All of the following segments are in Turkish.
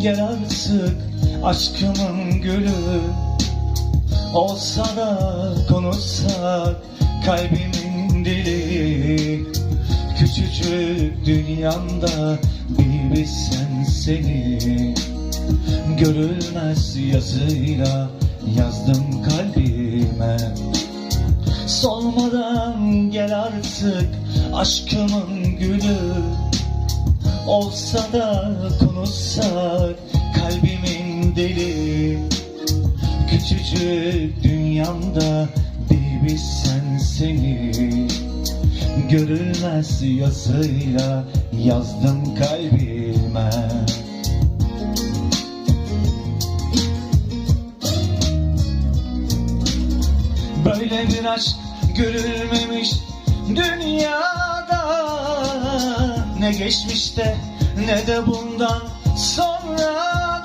gel artık aşkımın gülü. Olsa da konuşsak kalbimin dili. Küçücük dünyamda bir bilsen seni. Görülmez yazıyla yazdım kalbime. Solmadan gel artık aşkımın gülü Olsa da konuşsak kalbimin deli. Küçücük dünyamda bir bilsen seni. Görülmez yazıyla yazdım kalbime. Böyle bir aşk görülmemiş dünyada Ne geçmişte ne de bundan sonra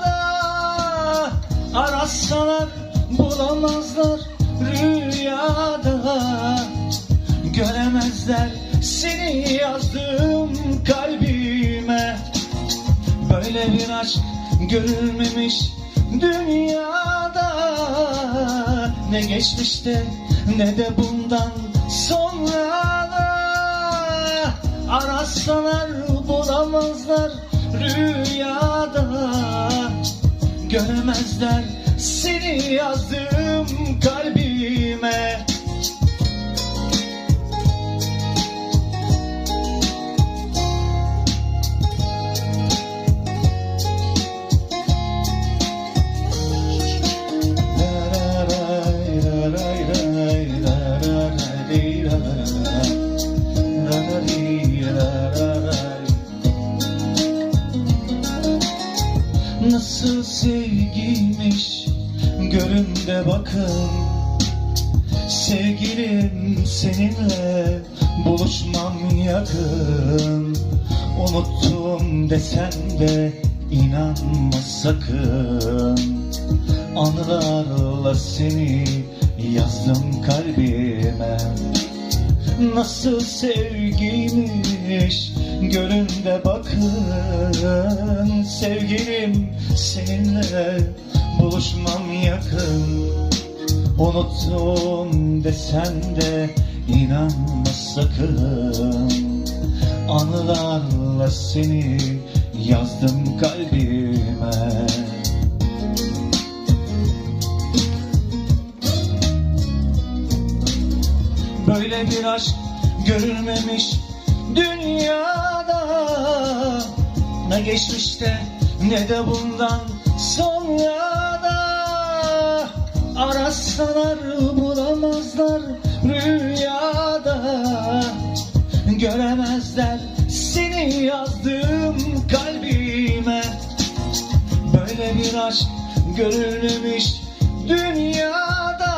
da Arasalar bulamazlar rüyada. Göremezler seni yazdığım kalbime. Böyle bir aşk görülmemiş dünyada. Ne geçmişte ne de bundan sonra da Arasalar bulamazlar rüyada Göremezler seni yazdığım kalbime Nasıl sevgiymiş görün de bakın. Sevgilim seninle buluşmam yakın. Unuttum desen de inanma sakın. Anılarla seni yazdım kalbime Nasıl sevgiymiş görün bakın. Sevgilim seninle buluşmam yakın. Unuttum desen de inanma sakın. Anılarla seni yazdım kalbime Böyle bir aşk görülmemiş dünyada. Ne geçmişte ne de bundan sonra da Arasalar bulamazlar rüyada. Göremezler seni yazdığım kalbime. Böyle bir aşk görülmemiş dünyada.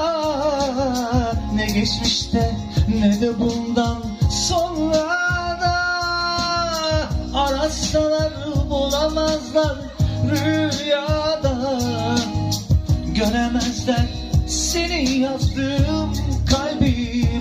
Ne geçmişte ne de bundan sonra da Arasalar bulamazlar rüyada. Göremezler seni yazdığım kalbime